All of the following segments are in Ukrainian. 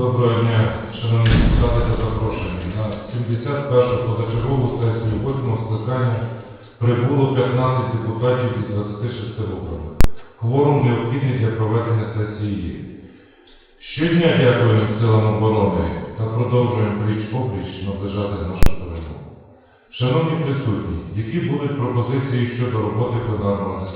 Доброго дня, шановні депутати та запрошені. На 71-ту позачергову сесію 8 скликання прибуло 15 депутатів із 26 округів. Кворум необхідний для проведення сесії. Щодня дякуємо силам оборони та продовжуємо пліч опліч наближати нашу перемогу. Шановні присутні, які будуть пропозиції щодо роботи пленарного.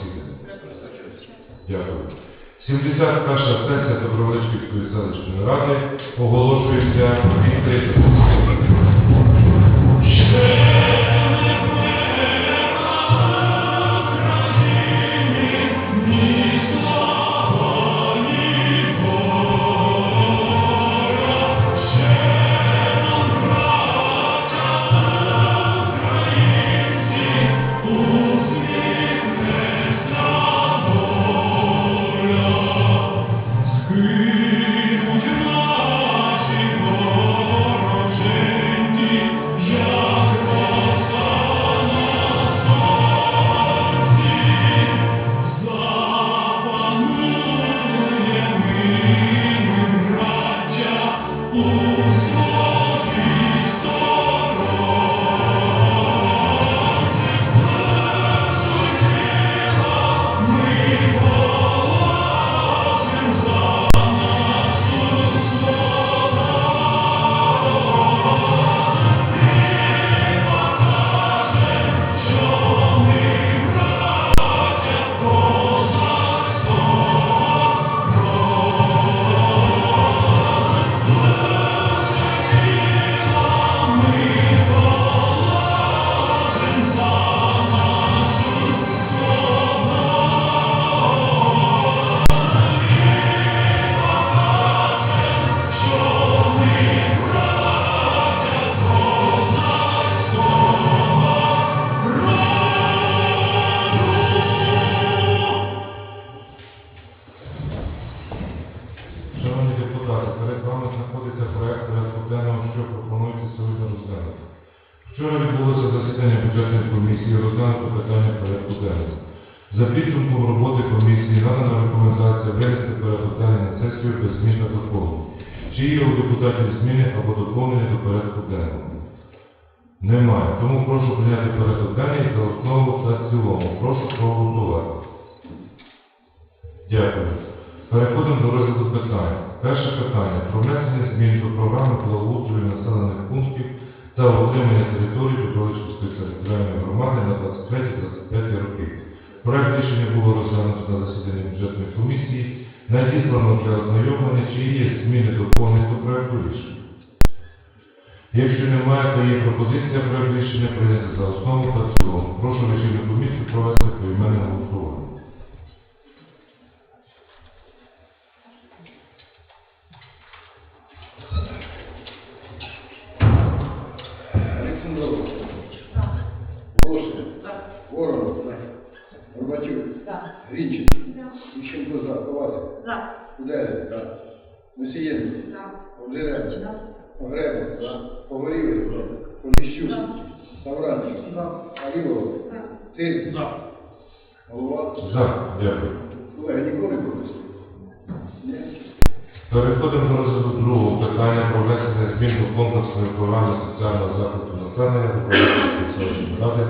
71 сесія Добровольської селищної ради оголошується відкритою. Комісії, розглянуто питання порядку денного. За підсумком роботи комісії надана рекомендація винести денний на сесію без змін та доповнень. Чи є у депутатів зміни або доповнення до порядку денного? Немає. Тому прошу прийняти порядок денний за основу та цілому. Прошу проголосувати. Дякую. Переходимо до розгляду питань. Перше питання про внесення змін до програми благоустрою населених пунктів та утримання територій Дубровицької територіальної громади на 23-25 роки. Проект рішення було розглянуто на засіданні бюджетної комісії, надіслано для ознайомлення, чи є зміни до проекту рішення. Якщо немає, то є пропозиція проект рішення прийняти за основу та цілому. Прошу режимну комісію провести поіменне голосування. Александров. Волошин. Воронов. За. Коваль. Куделя. Мусієнко. Обжиренко. Погребов. Погорілий. Поліщук. Савранчик. Алілов. Тин. Голова. За. Дякую. Колеги, ніколи не пропустили? Ні? Переходимо до розгляду другого питання про внесення змін до комплексної програми соціального захисту населення Дубровицької селищної ради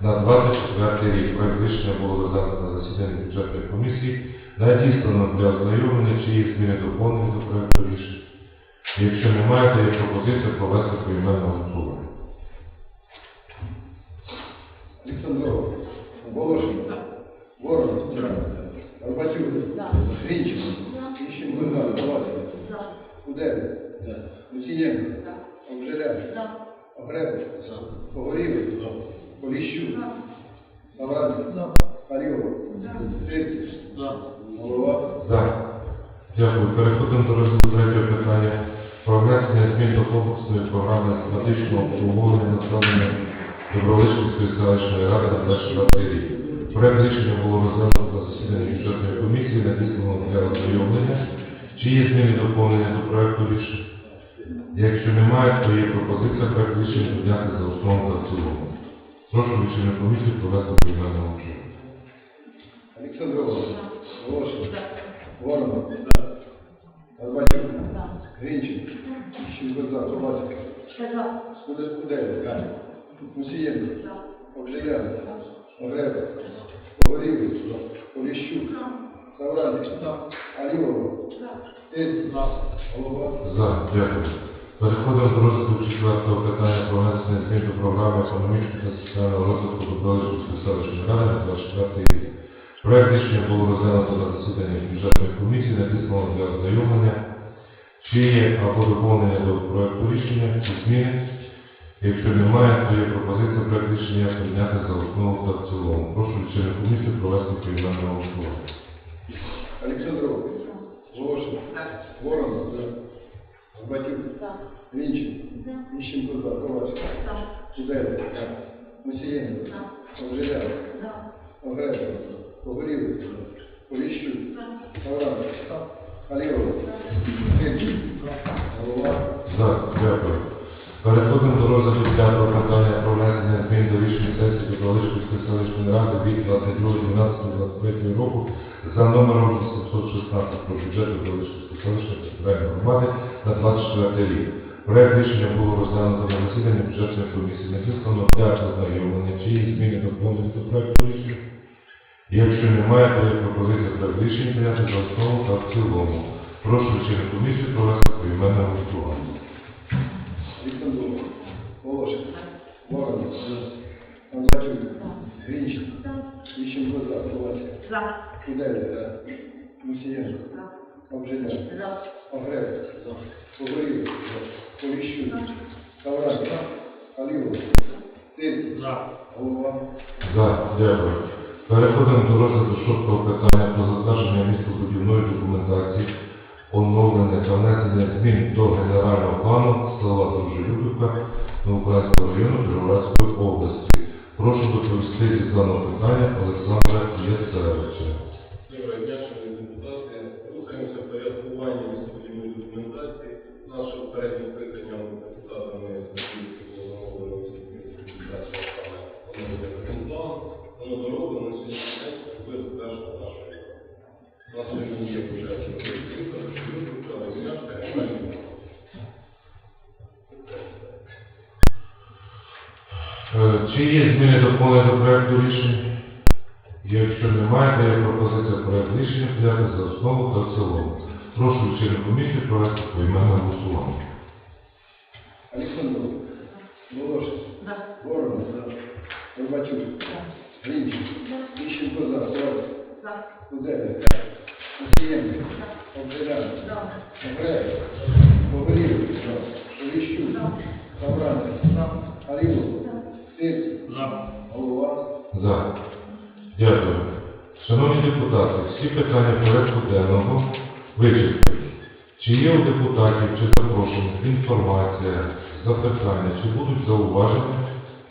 на 24 рік. Проект рішення було розглянуто на засіданні бюджетної комісії, надіслано для ознайомлення, чи є зміни доповнення до проекту рішення. Якщо немає, то є пропозиція провести поіменне голосування. Александров. Волошин. Воронов. Горбачук. Гринчин. Ющенко за. Коваль. Куделя. Мусієнко. Обжиренко. Погребов. Погорілий. Поліщук. Савранчик. Алілов. Тин. За. Дякую. Переходимо до розгляду третього питання про внесення змін до комплексної програми медичного обслуговування населення Добровольської селищної ради на 24 рік. Проект рішення було розглянуто на засіданні бюджетної комісії, надіслано для ознайомлення. Чи є зміни доповнення до проекту рішення? Якщо немає, то є пропозиція проект рішення підняти за основу та в цілому. Прошу рішення комісії провести поіменне голосування. Александров. Волошин. Воронов. Горбачук. Гринченко. Іщенко за. Ковальський. Кудель. Мусієнко. Обжелян. Огреба. Погорілий. Поліщук. Савранець. Алімова. Тин. Голова. За. Дякую. Переходимо до розгляду четвертого питання про внесення змін до програми економічного та соціального розвитку Дубровицької селищної ради на 24 рік. Проект рішення було розглянуто на засіданні бюджетної комісії, надіслано для ознайомлення. Чи є або доповнення до проекту рішення, чи зміни? Якщо немає, то є пропозиція проект рішення прийняти за основу та в цілому. Прошу члени комісії провести поіменне голосування. Олександров. Волошин. Ворон. Горбатюк. Гринченко. Іщенко за. Ковальський. Кудель. Мусієнко. Обжелян. Огреба. Погорілий. Поліщук. Тин. Голова. За. Дякую. Переходимо до розгляду п'ятого питання про внесення змін до рішення сесії Добролишківської селищної ради від 22.12.23 року за номером 816 про бюджет Добролишківської селищної територіальної громади на 24 рік. Проект рішення було розглянуто на засіданні бюджетної комісії. Надіслано для ознайомлення, чи є зміни доповнені до проекту рішення. Якщо немає, то є пропозиція проект рішення прийняти за основу та в цілому. Прошу члени комісії провести поіменне голосування. Волошин. Іщенко за. Мусієнко. Поліщук. Савранець. Алімова. Тин. Голова. За, дякую. Переходимо до розгляду шостого питання про затвердження містобудівної документації, оновлення та внесення змін до генерального плану села Дружелюбівка Новоукраїнського району Кіровоградської області. Прошу доповісти з даного питання Олександра Єцевича. Доброго дня, шановні депутати. Рухаємося в порядкуванні містобудівної документації. Наше попереднє скликання депутатами Закінської було замовлено містобудівну документацію, а саме оновлення генплану. Воно дороблено на сьогоднішній день буде затверджено нашою. У нас сьогодні є вже Київська, Шевченка, Левінячка, Генеральний. Е, Чи є зміни доповнення до проекту рішення? Якщо немає, то є пропозиція проект рішення взяти за основу та в цілому. Прошу члени комісії провести поіменне голосування. Олександров. Волошин. Ворон. Горбатюк. Гринченко. Іщенко за. Ковальський. Кудель. Мусієнко. Обжелян. Огреба. Погорілий. Поліщук. Савранець. Голова. За. Дякую. Шановні депутати, всі питання порядку денного вичерпані. Чи є у депутатів чи запрошених інформація, запитання, чи будуть зауваження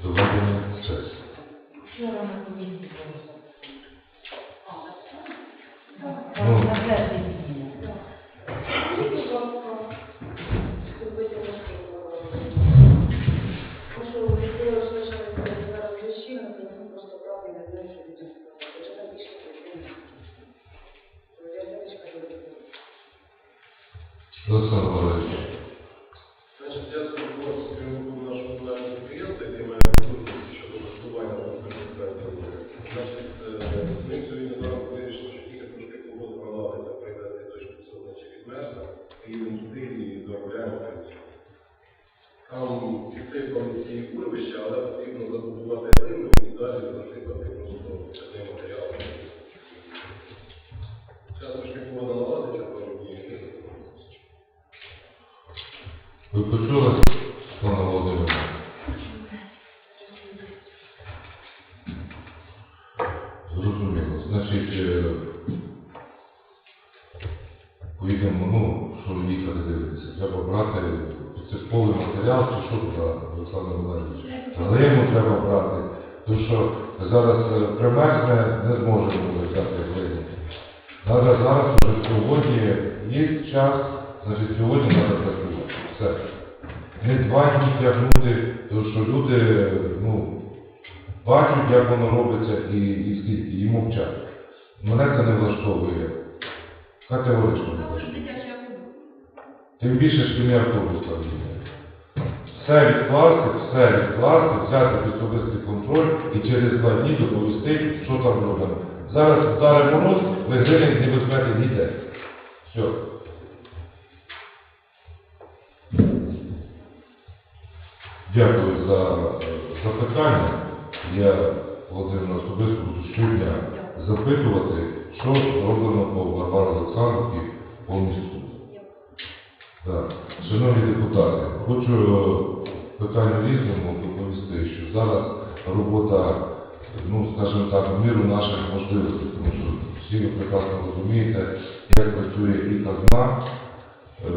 до ведення сесії? Олександр Валерійович. Почули, пане Володимире? Зрозуміло. Значить, е, поїдемо, ну, що їхати дивитися. Треба брати підсипковий матеріал чи що брати, Олександр Валерійович. Глину треба брати, тому що зараз е, примерзне, не зможемо взяти глину. Треба зараз вже сьогодні є час, значить сьогодні треба працювати. Все. Не два дні тягнути, тому що люди, ну, бачать, як воно робиться і, і скільки, і мовчать. Мене це не влаштовує. Категорично не влаштовує. Тим більше шкільний автобус там. Все відкласти, все відкласти, взяти під особистий контроль і через два дні доповісти, що там робимо. Зараз вдаре мороз, ви гривень не візьмете ніде. Все. Дякую за е, запитання. Я Володимир особисто буду щодня запитувати, що зроблено по Варварі Олександрівці по місту. Шановні депутати, хочу е, питання різному доповісти, що зараз робота, ну скажімо так, в міру наших можливостей, тому що всі ви прекрасно розумієте, як працює і казна, Е,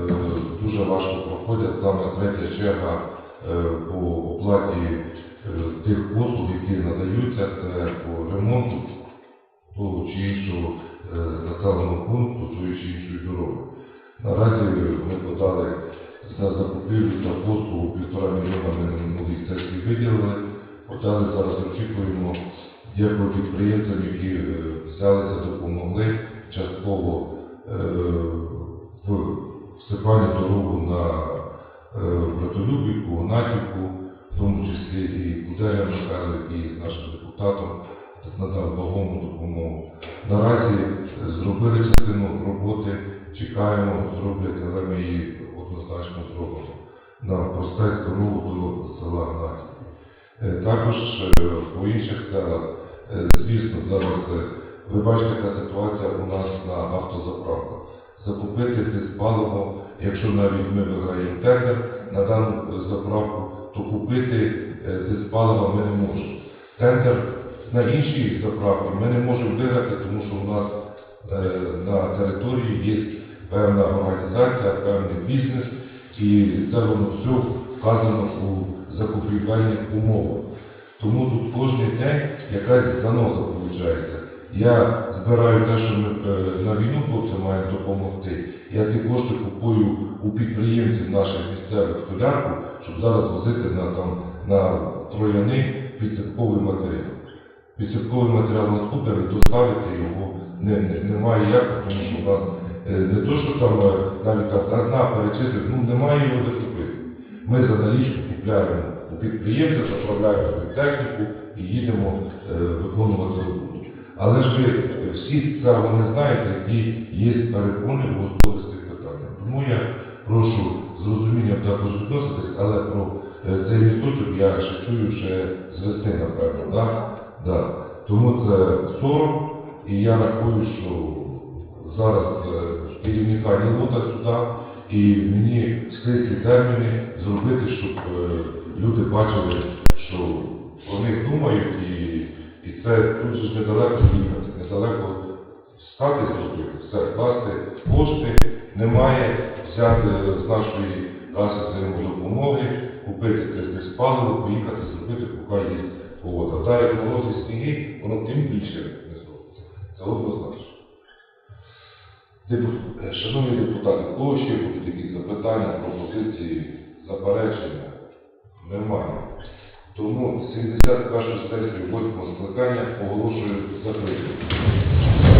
дуже важко проходять саме третя черга по оплаті е, тих послуг, які надаються, це по ремонту того чи іншого е, населеного пункту, тої чи іншої дороги. Наразі ми подали за закупівлю та послугу півтора мільйона ми на сесії виділили. Подали зараз очікуємо дякую підприємцям, які е, взялися, допомогли частково е, в всипанні дорогу на е, Братолюбівку, Натівку, в тому числі і Куделя Михайло, і нашим депутатом надав вагому допомогу. Наразі е, зробили частину роботи, чекаємо, зроблять, але ми її однозначно зробимо. На простець дорогу до села Гнатів. Е, Також е, по інших селах, е, звісно, зараз е, ви бачите, яка ситуація у нас на автозаправках. Закупити диспаливо, якщо навіть ми виграємо тендер на дану е, заправку, то купити е, диспаливо ми не можемо. Тендер на інші заправки ми не можемо виграти, тому що у нас е, на території є певна організація, певний бізнес, і це воно все вказано у закупівельних умовах. Тому тут кожен день якась заноза виходить. Я збираю те, що ми е, на війну хлопцям маємо допомогти. Я ті кошти купую у підприємців наших місцевих солярку, щоб зараз возити на, там, на трояни підсипковий матеріал. Підсипковий матеріал на скупері, доставити його не, не, немає як, тому що в нас е, не то, що там е, навіть там казна перечислить, ну немає його де купити. Ми за налічку купляємо у підприємця, заправляємо техніку і їдемо е, виконувати роботу. Але ж ви всі це вони знаєте, які є перепони в господарських питаннях. Тому я прошу з розумінням також відноситись, але про е, цей місточок я ще чую ще з весни, напевно. Да? Да. Тому це сором, і я рахую, що зараз е, керівника не лота сюди, і мені стислі терміни зробити, щоб е, люди бачили, що про них думають, це тут же ж недалеко їхати, недалеко стати зробити, все, класти кошти, немає взяти з нашої каси взаємодопомоги, купити десь паливо, поїхати зробити, поки є погода. Та як морози сніги, воно тим більше не зробиться. Це однозначно. Шановні депутати, кого ще будуть якісь запитання, пропозиції, заперечення? Тому 71 сесію 8 скликання оголошую закритою.